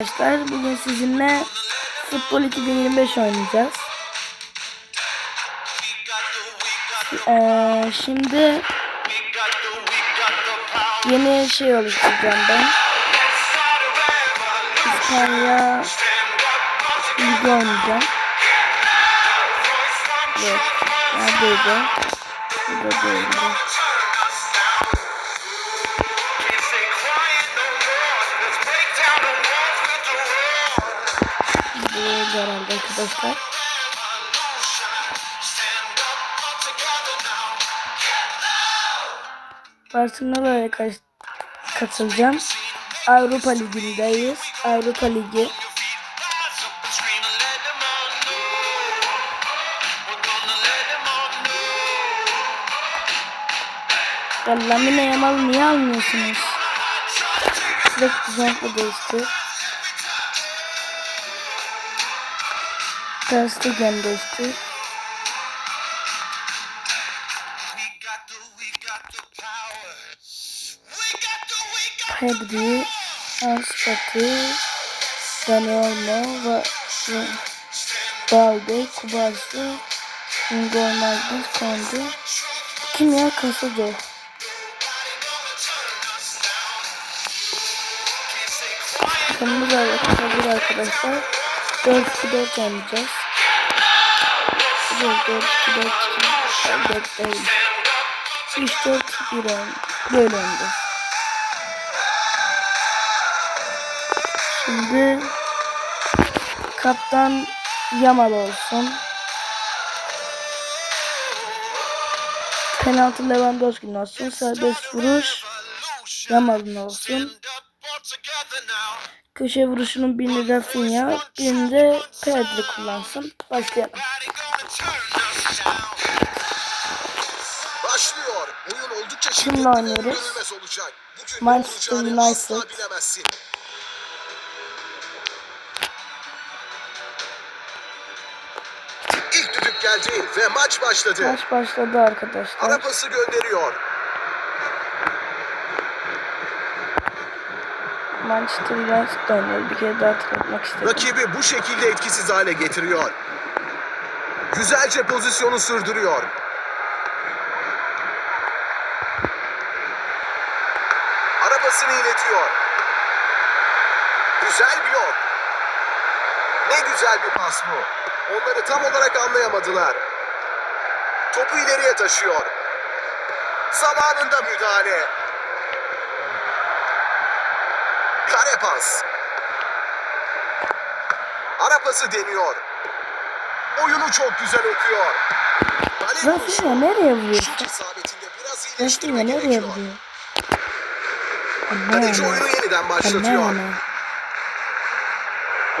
Arkadaşlar bugün sizinle Futbol 2025 oynayacağız. Ee, şimdi yeni şey oluşturacağım ben. İspanya Ligi oynayacağım. Evet. Neredeydi? Burada değildi. Arkadaşlar. Barcelona'ya katılacağım. Avrupa Ligi'ndeyiz. Avrupa Ligi. Ya Lamine Yamal'ı niye almıyorsunuz? Sürekli renkle değişti. Ter Stegen değişti. Pedri, Anspati, Dani Olmo ve ve Balde, Kubarsi, Ingol Martins, Kondu. Kim ya Kasado? Sonumuz hazır arkadaşlar. 4-2-4 oynayacağız. Yok 4-2-4 4 değil. 3-4-1 oyn böyle oynayacağız. Şimdi kaptan Yamal olsun. Penaltı Lewandowski'nin olsun. Serbest vuruş Yamal'ın olsun. Köşe vuruşunun birini Rafinha, birini de Pedri kullansın. Başlayalım. Başlıyor. Oyun oldukça Kimle oynuyoruz? Manchester United. İlk düdük geldi ve maç başladı. Maç başladı arkadaşlar. Ara pası gönderiyor. Manchester United oynuyor. Bir kere daha hatırlatmak istedim. Rakibi bu şekilde etkisiz hale getiriyor. Güzelce pozisyonu sürdürüyor. Arabasını iletiyor. Güzel blok. Ne güzel bir pas bu. Onları tam olarak anlayamadılar. Topu ileriye taşıyor. Zamanında müdahale. Pas. Ara pası deniyor. Oyunu çok güzel okuyor. Rafinha nereye vuruyor? Rafinha iyileştirme nereye vuruyor? Kaleci oyunu yeniden başlatıyor.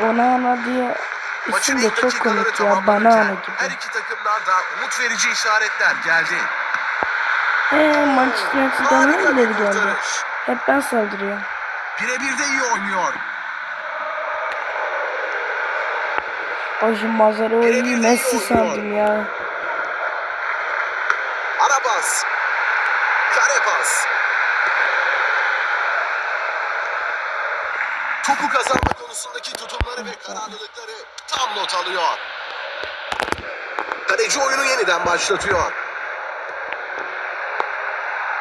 Ona ana diye Maçın isim de çok komik ya. Bana ana tamamlanırken her gibi. iki takımdan da umut verici işaretler geldi. Eee Manchester United'dan bir hangileri geldi? Hep ben saldırıyorum. Birebir de iyi oynuyor. Birebir de iyi Messi sandım ya. Arabas. Kare pas. Topu kazanma konusundaki tutumları ve kararlılıkları tam not alıyor. Kaleci oyunu yeniden başlatıyor.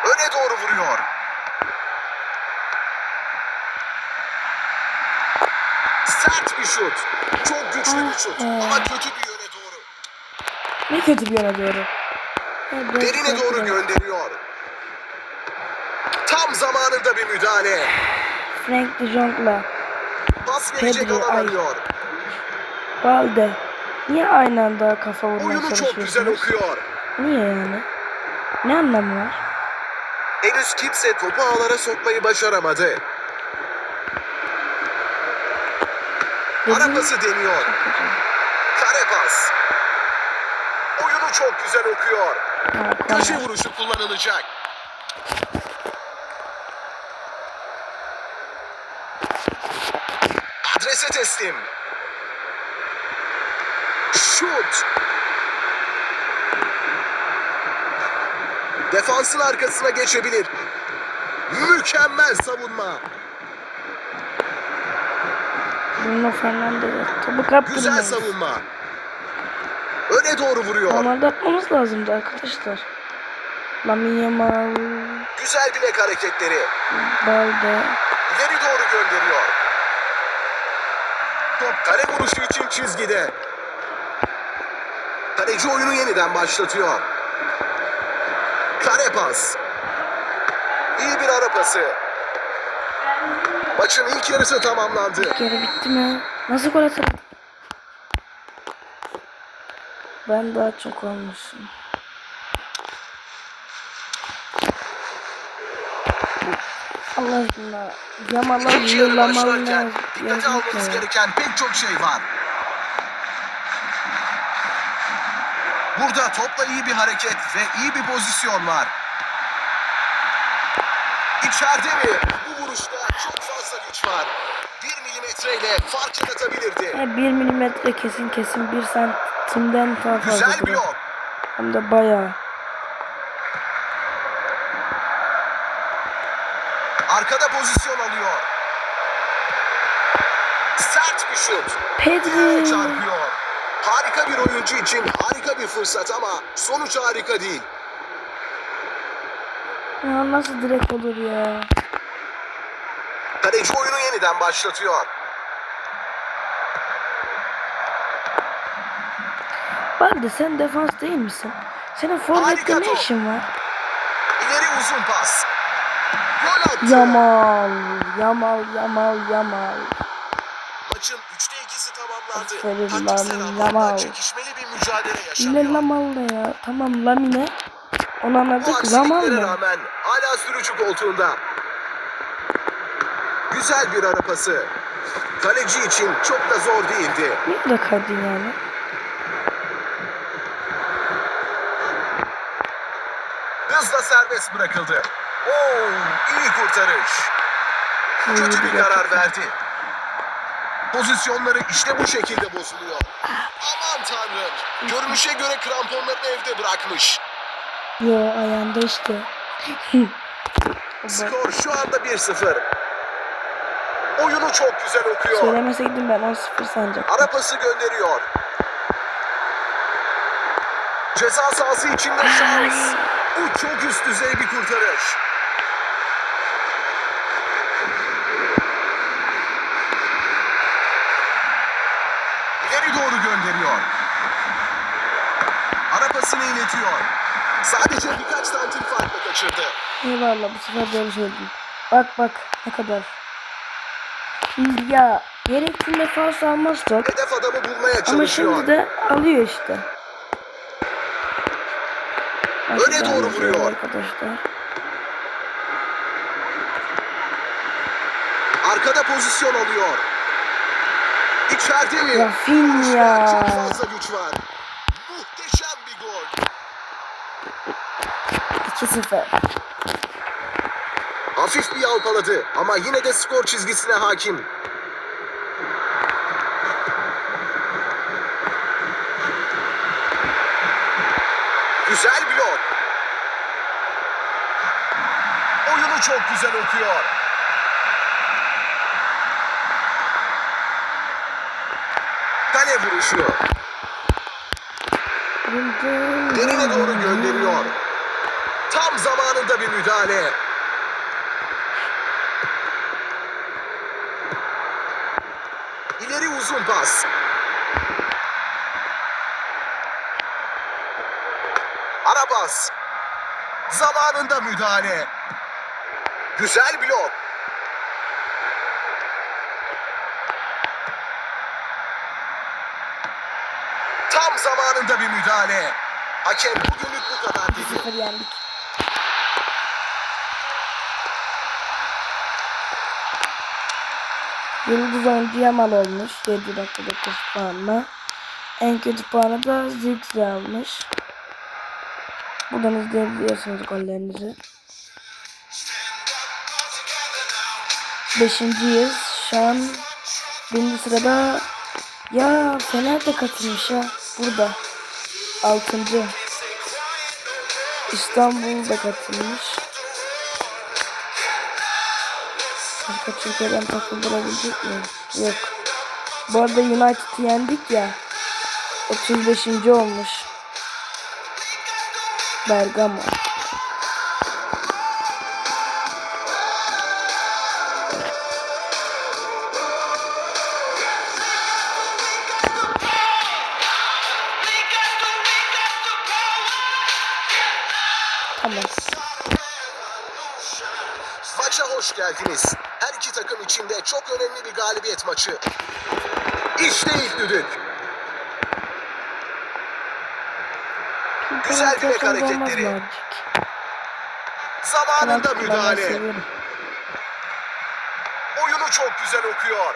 Öne doğru vuruyor. Sert bir şut. Çok güçlü bir şut Ah be. ama kötü bir yöne doğru. Ne kötü bir yana doğru. Derine doğru gönderiyor. Tam zamanında bir müdahale. Frank de Jong'la Pas verecek arıyor. Balde. Niye aynı anda kafa vurmaya Oyunu çok güzel okuyor. Niye yani? Ne anlamı var? Henüz kimse topu ağlara sokmayı başaramadı. Ara pası deniyor. Kare pas. Oyunu çok güzel okuyor. Köşe vuruşu kullanılacak. Adrese teslim. Şut. Defansın arkasına geçebilir. Mükemmel savunma. Bruno Fernandes topu kaptırmayın. Güzel savunma. Öne doğru vuruyor. Normalde atmamız lazımdı arkadaşlar. Lamine Yamal, Güzel bilek hareketleri. Balde. İleri doğru gönderiyor. Top kale vuruşu için çizgide. Kaleci oyunu yeniden başlatıyor. Kare pas. İyi bir ara pası. Maçın ilk yarısı tamamlandı. Geri bitti mi? Nasıl gol atarım? Ben daha çok olmuşum. Allah aşkına Yamal'a İkinci yarı yıllamalı başlarken dikkate almanız gereken pek çok şey var. Burada topla iyi bir hareket ve iyi bir pozisyon var. İçeride mi? Güç var. Bir milimetreyle fark yaratabilirdi. Ya bir milimetre kesin kesin bir santimden daha Güzel fazla. blok. Hem de bayağı. Arkada pozisyon alıyor. Sert bir şut. Pedri. Çarpıyor. Harika bir oyuncu için harika bir fırsat ama sonuç harika değil. Ya nasıl direkt olur ya? Kaleci oyunu yeniden başlatıyor. Balde sen defans değil misin? Senin forvette ne işin var? İleri uzun pas. Gol attı. Yamal, Yamal, Yamal, Yamal. Maçın 3'te 2'si tamamlandı. Taktiksel lan, anlamda çekişmeli bir mücadele Ne yaşanıyor. Lamal ne ya? Tamam Lamine. Onu anladık. Lamal ne? rağmen hala sürücü koltuğunda. Güzel bir ara pası. Kaleci için çok da zor değildi. Ne de kaydın yani? Hızla serbest bırakıldı. Oo, iyi kurtarış. Kötü bir karar verdi. Pozisyonları işte bu şekilde bozuluyor. Aman tanrım. Görünüşe göre kramponlarını evde bırakmış. Yo ayağında işte. Skor şu anda 1-0. Oyunu çok güzel okuyor. Söylemeseydim ben 10-0 sanacaktım. Ara pası gönderiyor. Ceza sahası içinde şans. Bu çok üst düzey bir kurtarış. İleri doğru gönderiyor. Ara pasını iletiyor. Sadece birkaç santim farkla kaçırdı. Eyvallah bu sefer doğru söyledin. Bak bak ne kadar. Ya gerektiğinde faul almaz top. Hedef adamı bulmaya Ama çalışıyor. şimdi de alıyor işte. Öne doğru ediyor vuruyor. Arkadaşlar. Arkada pozisyon alıyor. İçeride mi? Rafinha. Çok fazla güç var. Muhteşem bir gol. 2-0. Hafif bir yalpaladı ama yine de skor çizgisine hakim. Güzel blok. Oyunu çok güzel okuyor. Kale vuruşu. Derine doğru gönderiyor. Tam zamanında bir müdahale. İleri uzun pas. Ara. Zamanında müdahale. Güzel blok. Tam zamanında bir müdahale. Hakem bugünlük bu kadar dedi. 2-0 yendik. Yıldız oyuncu Yamal olmuş. 7.9 puanla. En kötü puanı da Ziggs almış. Buradan izleyebiliyorsunuz gollerinizi. Beşinciyiz. Şu an birinci sırada ya Fener de katılmış ha. Burada. Altıncı. İstanbul da katılmış. Başka Türkiye'den takım bulabilecek mi? Yok. Bu arada United'ı yendik ya. 35. olmuş. Bergamo. Güzel bilek hareketleri. Zamanında müdahale. Oyunu çok güzel okuyor.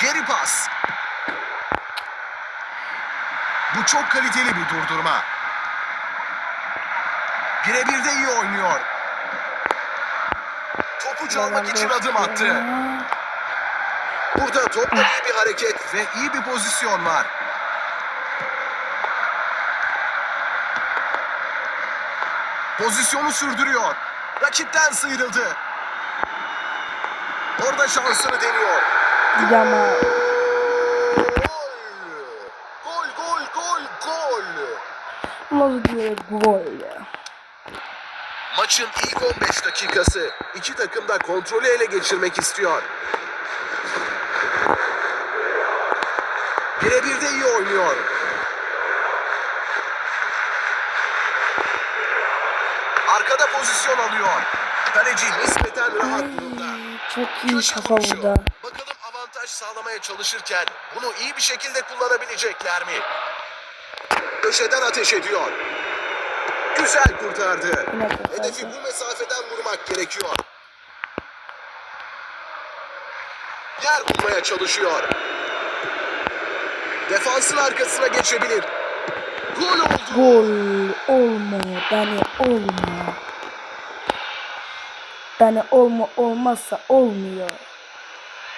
Geri pas. Bu çok kaliteli bir durdurma. Birebir de iyi oynuyor. Topu çalmak için adım attı. Burada topla iyi bir hareket ve iyi bir pozisyon var. Pozisyonu sürdürüyor. Rakipten sıyrıldı. Orada şansını deniyor. Yama. Gol! Gol, gol, gol! Nasıl diyor gol ya. Maçın ilk 15 dakikası. İki takım da kontrolü ele geçirmek istiyor. Birebir de iyi oynuyor. Arkada pozisyon alıyor. Kaleci nispeten rahat durumda. Çok iyi kafa burada. Bakalım avantaj sağlamaya çalışırken bunu iyi bir şekilde kullanabilecekler mi? Köşeden ateş ediyor. Güzel kurtardı. Hedefi bu mesafeden vurmak gerekiyor. Yer bulmaya çalışıyor. Defansın arkasına geçebilir. Gol oldu. Gol olma beni olma. Beni olma olmazsa olmuyor.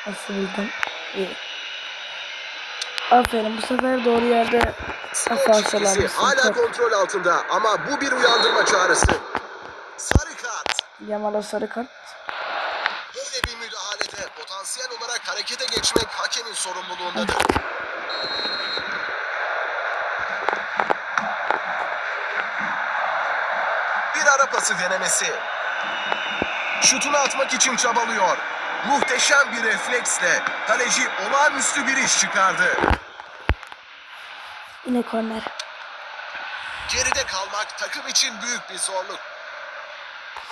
Nasıl buldum? İyi. Aferin bu sefer doğru yerde alanmışsın, hala top. kontrol altında ama bu bir uyandırma çağrısı. Sarı kart. Yamal'a sarı kart. Böyle bir müdahalede potansiyel olarak harekete geçmek hakemin sorumluluğundadır. Bir ara pası denemesi. Şutunu atmak için çabalıyor. Muhteşem bir refleksle kaleci olağanüstü bir iş çıkardı. Yine korner. Geride kalmak takım için büyük bir zorluk.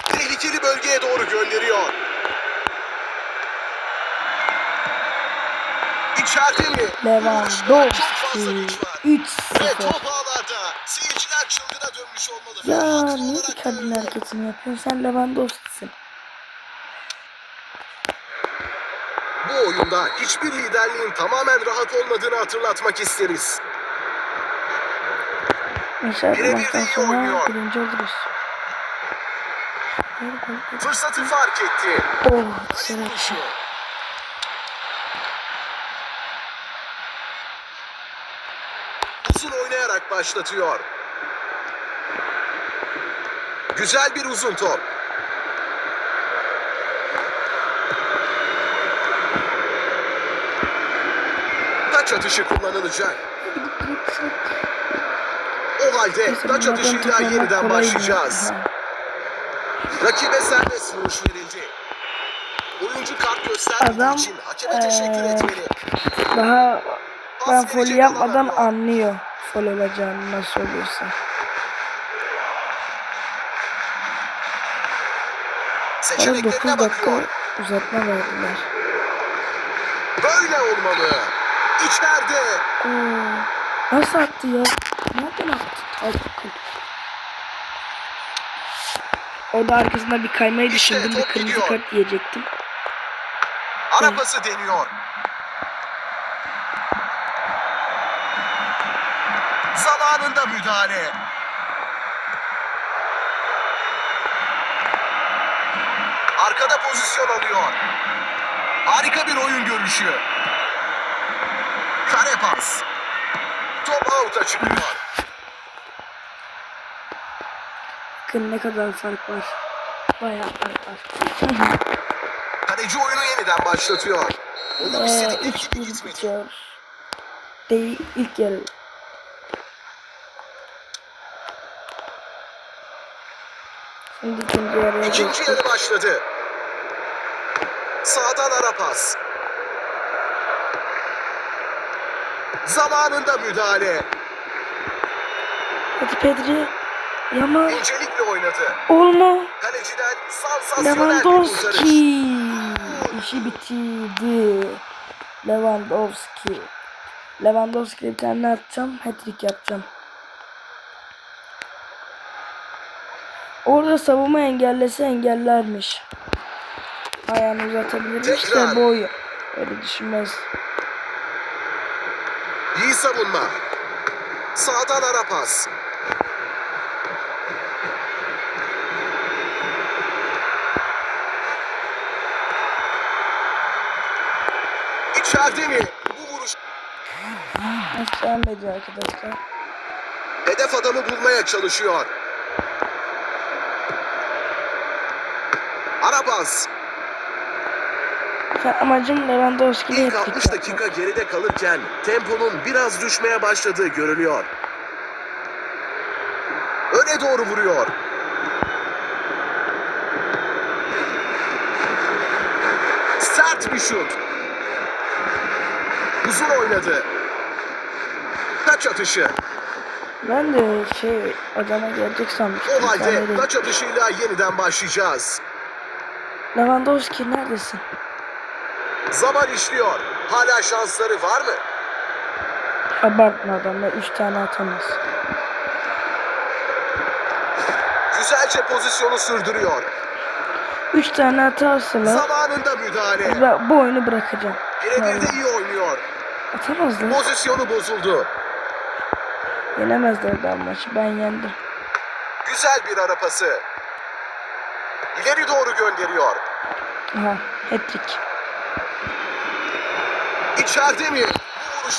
Tehlikeli bölgeye doğru gönderiyor. İçeride mi? Çok fazla güç Lewandowski. var. 3 Ve 0. top ağlarda. Seyirciler çılgına dönmüş olmalı. Ya niye kadın hareketini yapıyorsun? Sen Lewandowski'sin. Bu oyunda hiçbir liderliğin tamamen rahat olmadığını hatırlatmak isteriz. İnşallah maçtan iyi sonra oynuyor. birinci oluruz. Fırsatı fark etti. Oh dışarı. Uzun başlatıyor. Güzel bir uzun top. Taç atışı kullanılacak. O halde taç atışıyla yeniden başlayacağız. Rakibe serbest vuruş verildi. Oyuncu kart göstermediği Adam, için hakeme teşekkür eee, etmeli. Daha ben fol verecek yapmadan anlıyor fol olacağını nasıl oluyorsa. Bana 9 Seçeneklerine dakika uzatma verdiler. Böyle olmalı. İçeride. Oo, nasıl attı ya? Nereden attı? Al bakalım. O da arkasında bir kaymayı İşte düşündüm. Bir kırmızı gidiyor. kart diyecektim. Ara pası deniyor. Zamanında müdahale. Arkada pozisyon alıyor. Harika bir oyun görüşü. Kare pas. Top out'a çıkıyor. Bakın ne kadar fark var. Bayağı fark var. Kaleci oyunu yeniden başlatıyor. İstedikleri 3 gibi 1 gitmedi. Değil ilk yarı. Şimdi ikinci yarıya İkinci geçtik. yarı başladı. Sağdan ara pas. Zamanında müdahale. Hadi Pedri. Yaman. İncelikle oynadı. Olma. Kaleciden sansasyonel bir kurtarış. Lewandowski. İşi bitirdi. Lewandowski. Lewandowski bir tane atacağım. Hat-trick yapacağım. Orada savunma engellese engellermiş. Ayağını uzatabilirmiş de boyu. Öyle düşünmez. İyi savunma. Sağdan ara pas. İçeride mi? Bu vuruş Hiç arkadaşlar. hedef adamı bulmaya çalışıyor. Ara pas. Ya Amacım Lewandowski'yle İlk hat-trick 60 yapmak. dakika geride kalırken temponun biraz düşmeye başladığı görülüyor. Öne doğru vuruyor. Sert bir şut. Uzun oynadı. Taç atışı. Ben de şey adama gelecek sanmıştım. O halde taç atışıyla yeniden başlayacağız. Lewandowski neredesin? Zaman işliyor. Hala şansları var mı? Abartma adamlar 3 tane atamaz. Güzelce pozisyonu sürdürüyor. 3 tane atarsalar Zamanında müdahale. ben bu oyunu bırakacağım. Birebir de iyi oynuyor. Atamazlar. Pozisyonu bozuldu. Yenemezler daha maçı. Ben yendim. Güzel bir ara pası. İleri doğru gönderiyor. Aha. Hat-trick. İçeride mi?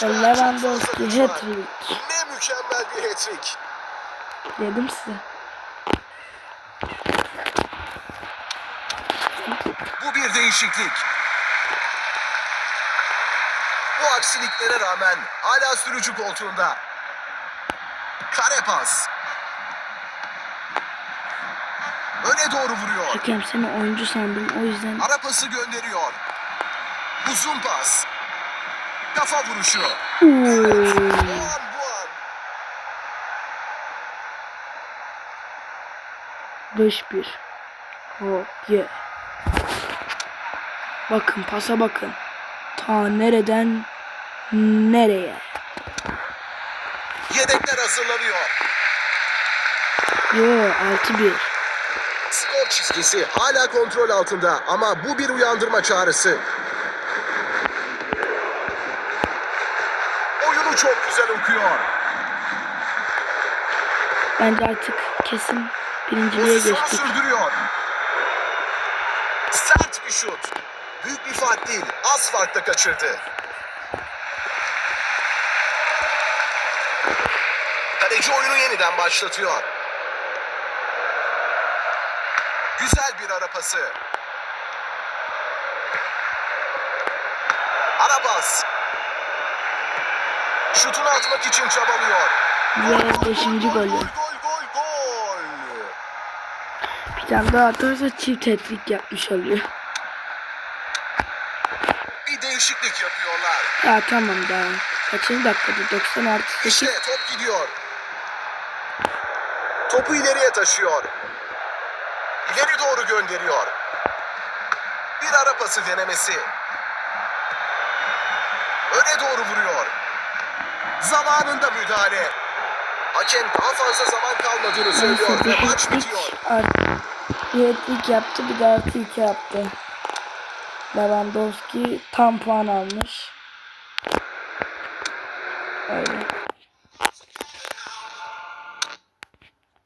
Lewandowski hat-trick. Ne mükemmel bir hat-trick. Dedim size. Bu bir değişiklik. Bu aksiliklere rağmen hala sürücü koltuğunda. Kare pas. Öne doğru vuruyor. Hakem seni oyuncu sandım o yüzden. Ara pası gönderiyor. Uzun pas. Kafa vuruşu. Oo. Bu an bu an. 5-1. Hop ye. Bakın pasa bakın. Ta nereden nereye? Yedekler hazırlanıyor. Yo 6-1. Çizgisi hala kontrol altında ama bu bir uyandırma çağrısı. Oyunu çok güzel okuyor. Bence artık kesin birinciliğe geçtik. sürdürüyor. Sert bir şut. Büyük bir fark değil. Az farkla kaçırdı. Kaleci oyunu yeniden başlatıyor. Güzel bir ara pası. Ara pas. Şutunu atmak için çabalıyor. Ve 5. golü. Gol gol gol gol. Bir tane daha atarsa çift hat-trick yapmış oluyor. Bir değişiklik yapıyorlar. Ya tamam daha. Kaçıncı dakikada? 90 artı 8. İşte top gidiyor. Topu ileriye taşıyor. İleri doğru gönderiyor. Bir ara pası denemesi. Öne doğru vuruyor. Zamanında müdahale. Hakem daha fazla zaman kalmadığını söylüyor ve maç bitiyor. hat-trick yaptı bir de artı 2 yaptı. Lewandowski tam puan almış. Öyle.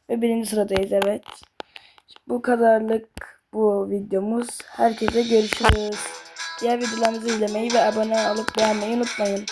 Ve birinci sıradayız evet. Bu kadarlık bu videomuz. Herkese görüşürüz. Diğer videolarımızı izlemeyi ve abone olup beğenmeyi unutmayın.